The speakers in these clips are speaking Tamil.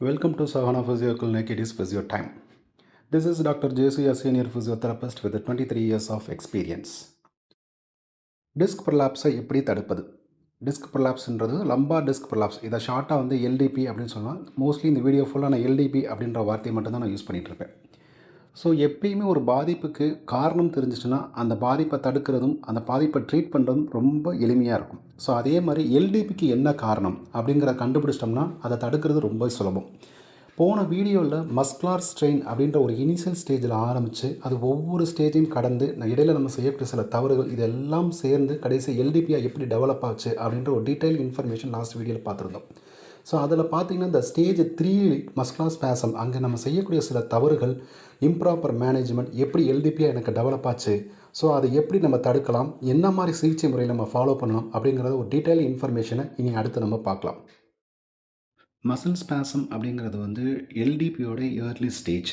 Welcome to Savannah Physio Clinic. It is physio time. This is Dr. JC, a senior physiotherapist with 23 years of experience. Disc ப்ரலாப்ஸை எப்படி தடுப்பது டிஸ்க் ப்ரலாப்ஸ்ன்றது லம்பா டிஸ்க் ப்ரலாப்ஸ் இதை ஷார்ட்டாக வந்து எல்டிபி அப்படின்னு சொன்னால் மோஸ்ட்லி இந்த வீடியோ ஃபுல்லாக நான் எல்டிபி அப்படின்ற வார்த்தையை மட்டும்தான் நான் யூஸ் பண்ணிகிட்டு இருப்பேன் ஸோ எப்பயுமே ஒரு பாதிப்புக்கு காரணம் தெரிஞ்சிச்சுன்னா அந்த பாதிப்பை தடுக்கிறதும் அந்த பாதிப்பை ட்ரீட் பண்ணுறதும் ரொம்ப எளிமையாக இருக்கும். ஸோ அதே மாதிரி எல்டிபிக்கு என்ன காரணம் அப்படிங்கிறத கண்டுபிடிச்சிட்டோம்னா அதை தடுக்கிறது ரொம்ப சுலபம். போன வீடியோவில் மஸ்குலார் ஸ்ட்ரெயின் அப்படின்ற ஒரு இனிஷியல் ஸ்டேஜில் ஆரம்பித்து அது ஒவ்வொரு ஸ்டேஜையும் கடந்து நான் இடையில நம்ம செய்யக்கூடிய சில தவறுகள் இதெல்லாம் சேர்ந்து கடைசி எல்டிபியாக எப்படி டெவலப் ஆச்சு அப்படின்ற ஒரு டீட்டெயில் இன்ஃபர்மேஷன் லாஸ்ட் வீடியோவில் பார்த்துருந்தோம். ஸோ அதில் பார்த்தீங்கன்னா இந்த ஸ்டேஜ் த்ரீ மஸ்குலார் ஸ்பேசம் அங்கே நம்ம செய்யக்கூடிய சில தவறுகள் இம்ப்ராப்பர் மேனேஜ்மெண்ட் எப்படி எல்டிபியாக எனக்கு டெவலப் ஆச்சு? ஸோ அதை எப்படி நம்ம தடுக்கலாம்? என்ன மாதிரி சிகிச்சை முறையில் நம்ம ஃபாலோ பண்ணலாம்? அப்படிங்கிறத ஒரு டீட்டெயில் இன்ஃபர்மேஷனை இனி அடுத்து நம்ம பார்க்கலாம். மசில் ஸ்பேசம் அப்படிங்கிறது வந்து எல்டிபியோட இயர்லி ஸ்டேஜ்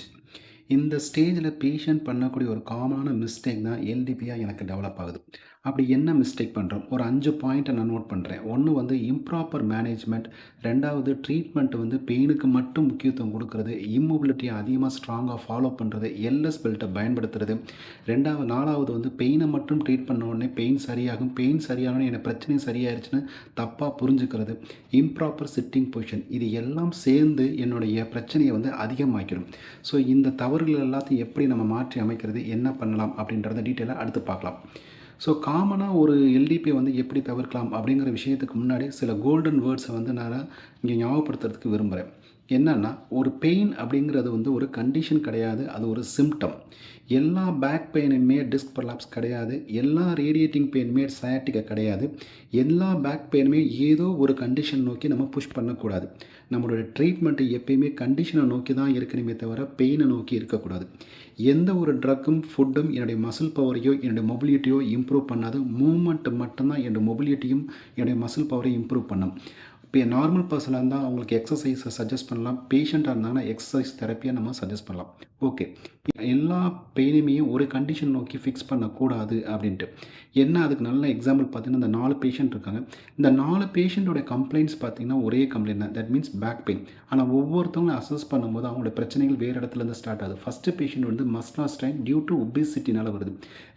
இந்த ஸ்டேஜில் பேஷண்ட் பண்ணக்கூடிய ஒரு காமனான மிஸ்டேக் தான் எல்டிபியாக எனக்கு டெவலப் ஆகுது. அப்படி என்ன மிஸ்டேக் பண்ணுறோம் ஒரு அஞ்சு பாயிண்ட்டை நான் நோட் பண்ணுறேன் ஒன்று வந்து இம்ப்ராப்பர் மேனேஜ்மெண்ட் ரெண்டாவது ட்ரீட்மெண்ட் வந்து பெயினுக்கு மட்டும் முக்கியத்துவம் கொடுக்கறது இம்மொபிலிட்டியை அதிகமாக ஸ்ட்ராங்காக ஃபாலோ பண்ணுறது எல்எஸ் பெல்ட்டை பயன்படுத்துறது. ரெண்டாவது நாலாவது வந்து பெயினை மட்டும் ட்ரீட் பண்ண உடனே பெயின் சரியாகும். பெயின் சரியானோடனே எனக்கு பிரச்சனை சரியாயிருச்சுன்னு தப்பாக புரிஞ்சுக்கிறது. இம்ப்ராப்பர் சிட்டிங் பொசிஷன் இது எல்லாம் சேர்ந்து என்னுடைய பிரச்சனையை வந்து அதிகமாக்கிடும். ஸோ இந்த தவறு தவறுகள் எல்லாத்தையும் எப்படி நம்ம மாற்றி அமைக்கிறது என்ன பண்ணலாம் அப்படின்றத டீட்டெயிலாக அடுத்து பார்க்கலாம். ஸோ காமனாக ஒரு எல்டிபியை வந்து எப்படி தவிர்க்கலாம் அப்படிங்கிற விஷயத்துக்கு முன்னாடி சில கோல்டன் வேர்ட்ஸை வந்து நான் இங்கே ஞாபகப்படுத்துறதுக்கு விரும்புகிறேன் என்னென்னா ஒரு பெயின் அப்படிங்கிறது வந்து ஒரு கண்டிஷன் கிடையாது அது ஒரு சிம்டம் எல்லா பேக் பெயினுமே டிஸ்க் ப்ரலாப்ஸ் கிடையாது எல்லா ரேடியேட்டிங் பெயினுமே சயாட்டிக்கா கிடையாது. எல்லா பேக் பெயினுமே ஏதோ ஒரு கண்டிஷன் நோக்கி நம்ம புஷ் பண்ணக்கூடாது. நம்மளோட ட்ரீட்மெண்ட்டு எப்பயுமே கண்டிஷனை நோக்கி தான் இருக்கணுமே தவிர பெயினை நோக்கி இருக்கக்கூடாது. எந்த ஒரு ட்ரக்கும் ஃபுட்டும் என்னுடைய மசில் பவரையோ என்னுடைய மொபிலிட்டியோ இம்ப்ரூவ் பண்ணாது. மூமெண்ட் மட்டும்தான் என்னுடைய மொபிலிட்டியும் என்னுடைய மசில் பவரையும் இம்ப்ரூவ் பண்ணும். இப்போ நார்மல் பர்சனாக இருந்தால் அவங்களுக்கு எக்ஸசைஸை சஜஸ்ட் பண்ணலாம். பேஷண்ட்டாக இருந்தாங்கன்னா எக்ஸசைஸ் தெரப்பியாக நம்ம சஜஸ்ட் பண்ணலாம். ஓகே. எல்லா பெயினுமே ஒரு கண்டிஷன் நோக்கி ஃபிக்ஸ் பண்ணக்கூடாது அப்படின்ட்டு. என்ன அதுக்கு நல்ல எக்ஸாம்பிள் பார்த்தீங்கன்னா இந்த நாலு பேஷண்ட் இருக்காங்க. இந்த நாலு பேஷண்ட்டோட கம்ப்ளைண்ட்ஸ் பார்த்தீங்கன்னா ஒரே கம்ப்ளைண்ட் தான். தட் மீன்ஸ் பேக் பெயின் ஆனால் ஒவ்வொருத்தவங்களும் அசஸ் பண்ணும்போது அவங்களோட பிரச்சனைகள் வேறு இடத்துலேருந்து ஸ்டார்ட் ஆகுது. ஃபஸ்ட்டு பேஷண்ட் வந்து மஸ்லா ஸ்ட்ரைன் டியூ டு ஒபிசிட்டினால் வருது.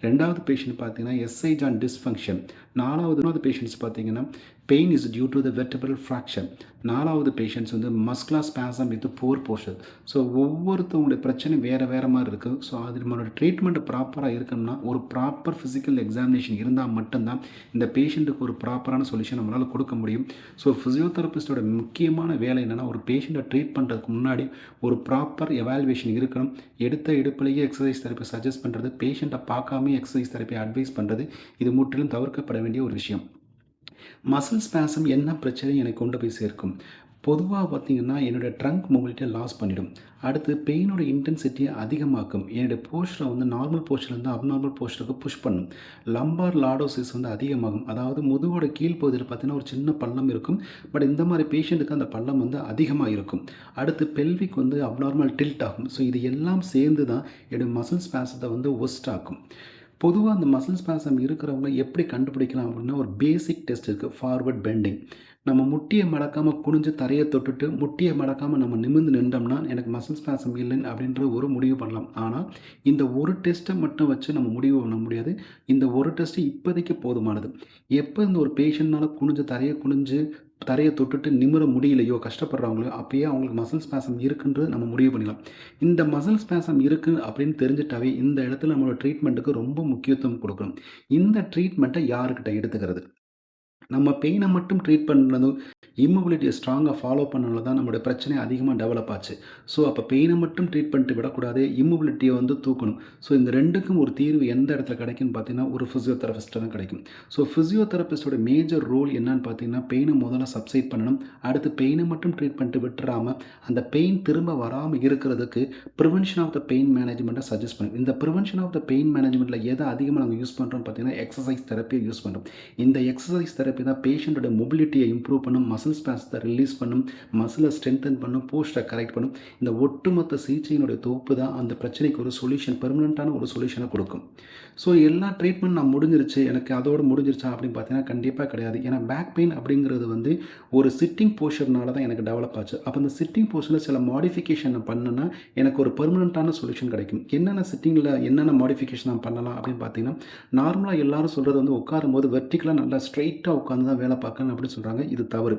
ரெண்டாவது பேஷண்ட் பார்த்தீங்கன்னா எஸ்ஐஜ் ஆன் டிஸ்ஃபங்க்ஷன் நாலாவது பேஷண்ட்ஸ் பார்த்தீங்கன்னா pain is due to the vertebral fracture நாலாவது பேஷண்ட்ஸ் வந்து muscular spasm with poor posture so ஒவ்வொருத்தவங்களுடைய பிரச்சனை வேறு வேறு மாதிரி இருக்குது ஸோ அது நம்மளோட ட்ரீட்மெண்ட் ப்ராப்பராக இருக்கணும்னா ஒரு ப்ராப்பர் ஃபிசிக்கல் எக்ஸாமினேஷன் இருந்தால் மட்டும்தான் இந்த பேஷண்ட்டுக்கு ஒரு ப்ராப்பரான சொல்யூஷன் நம்மளால் கொடுக்க முடியும். ஸோ ஃபிசியோதெரபிஸ்டோட முக்கியமான வேலை என்னென்னா ஒரு பேஷண்ட்டை ட்ரீட் பண்ணுறதுக்கு முன்னாடி ஒரு ப்ராப்பர் எவாலுவேஷன் இருக்கணும். எடுத்த எடுப்பிலேயே எக்ஸசைஸ் தெரப்பி சஜஸ்ட் பண்ணுறது பேஷண்ட்டை பார்க்காம எக்ஸசைஸ் தெரப்பி அட்வைஸ் பண்ணுறது இது முற்றிலும் தவிர்க்கப்பட வேண்டிய ஒரு விஷயம். மசில் ஸ்பேசம் என்ன பிரச்சனை எனக்கு கொண்டு போய் சேர்க்கும்? பொதுவாக பார்த்திங்கன்னா என்னோடய ட்ரங்க் மொபிலிட்டியை லாஸ் பண்ணிடும். அடுத்து பெயினோட இன்டென்சிட்டியை அதிகமாக்கும். என்னுடைய போஸ்டரை வந்து நார்மல் போஸ்டர்லேருந்து அப்நார்மல் போஸ்டருக்கு புஷ் பண்ணும். லம்பார் லாடோசிஸ் வந்து அதிகமாகும். அதாவது முதுகோட கீழ்ப்பகுதியில் பார்த்திங்கன்னா ஒரு சின்ன பள்ளம் இருக்கும். பட் இந்த மாதிரி பேஷண்ட்டுக்கு அந்த பள்ளம் வந்து அதிகமாக இருக்கும். அடுத்து பெல்விக் வந்து அப்நார்மல் டில்ட் ஆகும். ஸோ இது எல்லாம் சேர்ந்து தான் என்னுடைய மசில் ஸ்பேசத்தை வந்து ஒஸ்ட் ஆக்கும். பொதுவாக அந்த மசில் ஸ்பேசம் இருக்கிறவங்க எப்படி கண்டுபிடிக்கலாம் அப்படின்னா ஒரு பேசிக் டெஸ்ட் இருக்குது ஃபார்வர்ட் பெண்டிங் நம்ம முட்டியை மடக்காமல் குனிஞ்சு தரையை தொட்டுட்டு முட்டியை மடக்காமல் நம்ம நிமிர்ந்து நின்றோம்னா எனக்கு மசில் ஸ்பாசம் இல்லைன்னு அப்படின்ற ஒரு முடிவு பண்ணலாம். ஆனால் இந்த ஒரு டெஸ்ட்டை மட்டும் வச்சு நம்ம முடிவு பண்ண முடியாது. இந்த ஒரு டெஸ்ட்டு இப்போதைக்கு போதுமானது. எப்போ இந்த ஒரு பேஷண்ட்னால குனிஞ்சு தரையை குனிஞ்சு தரையை தொட்டுட்டு நிமிர முடியலையோ கஷ்டப்படுறவங்களோ அப்பயே அவங்களுக்கு மசில் ஸ்பேசம் இருக்குன்றது நம்ம முடிவு பண்ணிக்கலாம் இந்த மசில் ஸ்பேசம் இருக்குது அப்படின்னு தெரிஞ்சிட்டாவே இந்த இடத்துல நம்மளோட ட்ரீட்மெண்ட்டுக்கு ரொம்ப முக்கியத்துவம் கொடுக்கணும். இந்த ட்ரீட்மெண்ட்டை யாருக்கிட்ட எடுத்துக்கிறது? நம்ம பெயினை மட்டும் ட்ரீட் பண்ணுறதும் இம்மொபிலிட்டியை ஸ்ட்ராங்காக ஃபாலோ பண்ணனால தான் நம்மளுடைய பிரச்சனை அதிகமாக டெவலப் ஆச்சு. ஸோ அப்போ பெயினை மட்டும் ட்ரீட் பண்ணிட்டு விடக்கூடாது இம்மொபிலிட்டியை வந்து தூக்கணும். ஸோ இந்த ரெண்டுக்கும் ஒரு தீர்வு எந்த இடத்துல கிடைக்குன்னு பார்த்தீங்கன்னா ஒரு ஃபிசியோதெரபிஸ்ட்டை தான் கிடைக்கும். ஸோ ஃபிசியோதெரபிஸ்டோட மேஜர் ரோல் என்னன்னு பார்த்தீங்கன்னா பெயினை முதல்ல சப்சைட் பண்ணணும். அடுத்து பெயினை மட்டும் ட்ரீட் பண்ணிட்டு விட்டுறாமல் அந்த பெயின் திரும்ப வராமல் இருக்கிறதுக்கு ப்ரிவென்ஷன் ஆஃப் த பெயின் மேனேஜ்மெண்ட்டை சஜஸ்ட் பண்ணும் இந்த ப்ரிவென்ஷன் ஆஃப் த பெயின் மேனேஜ்மெண்ட்டில் எதை அதிகமாக நாங்கள் யூஸ் பண்ணுறோம் பார்த்தீங்கன்னா எக்ஸசைஸ் தெரப்பியை யூஸ் பண்ணுறோம் இந்த எக்ஸசைஸ் தெரப்பி தான் பேஷண்ட்டோட மொபிலிட்டியை இம்ப்ரூவ் பண்ணும் மசில் ஸ்பேஸத்தை ரிலீஸ் பண்ணும் மசிலை ஸ்ட்ரென்தன் பண்ணும் போஸ்டரை கரெக்ட் பண்ணும். இந்த ஒட்டுமொத்த சிகிச்சையினுடைய தொகுப்பு தான் அந்த பிரச்சனைக்கு ஒரு சொல்யூஷன் பெர்மனண்ட்டான ஒரு சொல்யூஷனை கொடுக்கும். ஸோ எல்லா ட்ரீட்மெண்ட் நான் முடிஞ்சிருச்சு எனக்கு அதோடு முடிஞ்சிருச்சா அப்படின்னு பார்த்தீங்கன்னா கண்டிப்பாக கிடையாது. ஏன்னா பேக் பெயின் அப்படிங்கிறது வந்து ஒரு சிட்டிங் போஸ்டர்னால தான் எனக்கு டெவலப் ஆச்சு. அப்போ அந்த சிட்டிங் போஸ்டரில் சில மாடிஃபிகேஷன் பண்ணேன்னா எனக்கு ஒரு பெர்மனண்ட்டான சொல்யூஷன் கிடைக்கும். என்னென்ன சிட்டிங்கில் என்னென்ன மாடிஃபிகேஷன் நான் பண்ணலாம் அப்படின்னு பார்த்தீங்கன்னா நார்மலாக எல்லாரும் சொல்கிறது வந்து உட்காரும்போது வெர்டிக்கலாக நல்லா ஸ்ட்ரைட்டாக உட்காந்து தான் வேலை பார்க்கணும் அப்படின்னு சொல்கிறாங்க இது தவறு.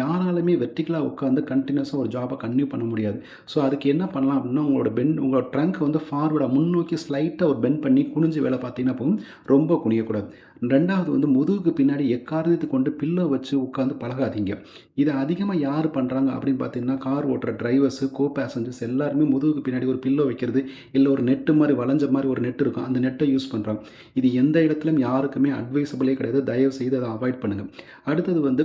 யாராலுமே வெர்டிக்கலாக உட்காந்து கண்டினியூஸாக ஒரு ஜாபை கன்டினியூ பண்ண முடியாது. ஸோ அதுக்கு என்ன பண்ணலாம் அப்படின்னா உங்களோட பென் உங்களோட ட்ரங்க் வந்து ஃபார்வர்டாக முன்னோக்கி ஸ்லைட்டாக ஒரு பெண்ட் பண்ணி குனிஞ்சு வேலை பார்த்தீங்கன்னா போகும் ரொம்ப குனியக்கூடாது. ரெண்டாவது வந்து முதுகுக்கு பின்னாடி எக்காரணத்தை கொண்டு பில்லோ வச்சு உட்காந்து பழகாதீங்க. இதை அதிகமாக யார் பண்ணுறாங்க அப்படின்னு பார்த்தீங்கன்னா கார் ஓட்டுற டிரைவர்ஸு கோ பேசஞ்சர்ஸ் எல்லாருமே முதுகுக்கு பின்னாடி ஒரு பில்லோ வைக்கிறது இல்லை ஒரு நெட்டு மாதிரி வளைஞ்ச மாதிரி ஒரு நெட் இருக்கும் அந்த நெட்டை யூஸ் பண்ணுறாங்க இது எந்த இடத்துலையும் யாருக்குமே அட்வைசபிளே கிடையாது. தயவு செய்து அதை அவாய்ட் பண்ணுங்கள் அடுத்தது வந்து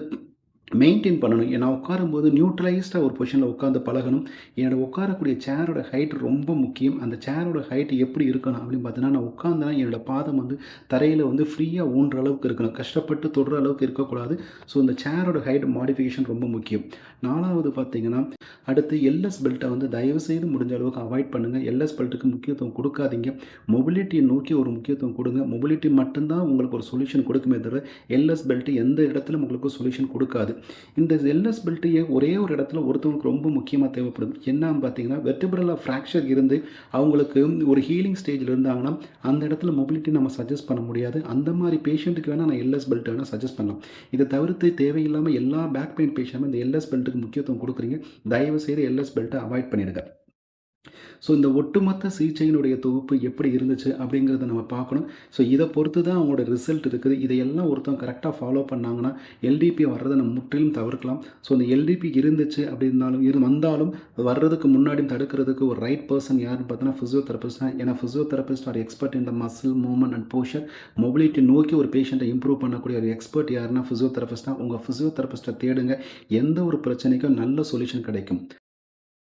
மெயின்டைன் பண்ணணும். நான் உட்காரும்போது நியூட்ரலைஸ்டாக ஒரு பொசிஷனில் உட்காந்து பழகணும். என்னோட உட்காரக்கூடிய சேரோட ஹைட் ரொம்ப முக்கியம். அந்த சேரோட ஹைட் எப்படி இருக்கணும் அப்படின்னு பார்த்தீங்கன்னா நான் உட்காந்தனா என்னோட பாதம் வந்து தரையில் வந்து ஃப்ரீயாக ஊன்ற அளவுக்கு இருக்கணும். கஷ்டப்பட்டு தொடுற அளவுக்கு இருக்கக்கூடாது. ஸோ இந்த சேரோட ஹைட் மாடிஃபிகேஷன் ரொம்ப முக்கியம். நாலாவது பார்த்தீங்கன்னா அடுத்து எல்எஸ் பெல்ட்டை வந்து தயவு செய்து முடிஞ்ச அளவுக்கு அவாய்ட் பண்ணுங்கள் எல்எஸ் பெல்ட்டுக்கு முக்கியத்துவம் கொடுக்காதீங்க. மொபிலிட்டியை நோக்கி ஒரு முக்கியத்துவம் கொடுங்க. மொபிலிட்டி மட்டும்தான் உங்களுக்கு ஒரு சொல்யூஷன் கொடுக்குமே தவிர எல்எஸ் பெல்ட் எந்த இடத்துல உங்களுக்கு சொல்யூஷன் கொடுக்காது. இந்த எல்எஸ் பெல்ட்டையே ஒரே ஒரு இடத்துல ஒருத்தவங்களுக்கு ரொம்ப முக்கியமாக தேவைப்படும். என்னன்னு பார்த்தீங்கன்னா வெர்டிபிரலாக ஃப்ராக்சர் இருந்து அவங்களுக்கு ஒரு ஹீலிங் ஸ்டேஜில் இருந்தாங்கன்னா அந்த இடத்துல மொபிலிட்டி நம்ம சஜஸ்ட் பண்ண முடியாது. அந்த மாதிரி பேஷண்ட்டுக்கு வேணால் நான் எல்எஸ் பெல்ட் வேணால் சஜஸ்ட் பண்ணலாம். இதை தவிர்த்து தேவையில்லாமல் எல்லா பேக் பெயின் பேஷண்ட்டும் இந்த எல்எஸ் பெல்ட்டுக்கு முக்கியத்துவம் கொடுக்குறீங்க. தயவு செய்து எல்எஸ் பெல்ட்டை அவாய்ட் பண்ணிடுங்க. ஸோ இந்த ஒட்டுமொத்த சிகிச்சையினுடைய தொகுப்பு எப்படி இருந்துச்சு அப்படிங்கிறத நம்ம பார்க்கணும். ஸோ இதை பொறுத்து தான் அவங்களோட ரிசல்ட் இருக்குது. இதையெல்லாம் ஒருத்தவங்க கரெக்டாக ஃபாலோ பண்ணாங்கன்னா எல்டிபி வர்றதை நம்ம முற்றிலும் தவிர்க்கலாம். ஸோ இந்த எல்டிபி இருந்துச்சு அப்படின்னாலும் இரு வந்தாலும் வர்றதுக்கு முன்னாடியும் தடுக்கிறதுக்கு ஒரு ரைட் பர்சன் யாருன்னு பார்த்தீங்கன்னா ஃபிசியோதெரபிஸ்ட் தான். ஏன்னா ஃபிசியோதெரபிஸ்ட் ஆர் எக்ஸ்பர்ட் இந்த muscle movement and posture mobility நோக்கி ஒரு பேஷண்ட்டை இம்ப்ரூவ் பண்ணக்கூடிய ஒரு எக்ஸ்பர்ட் யாருன்னா ஃபிசியோதெரபிஸ்ட் தான். உங்கள் ஃபிசியோதெரபிஸ்ட்டை தேடுங்க. எந்த ஒரு பிரச்சனைக்கும் நல்ல சொல்யூஷன் கிடைக்கும்.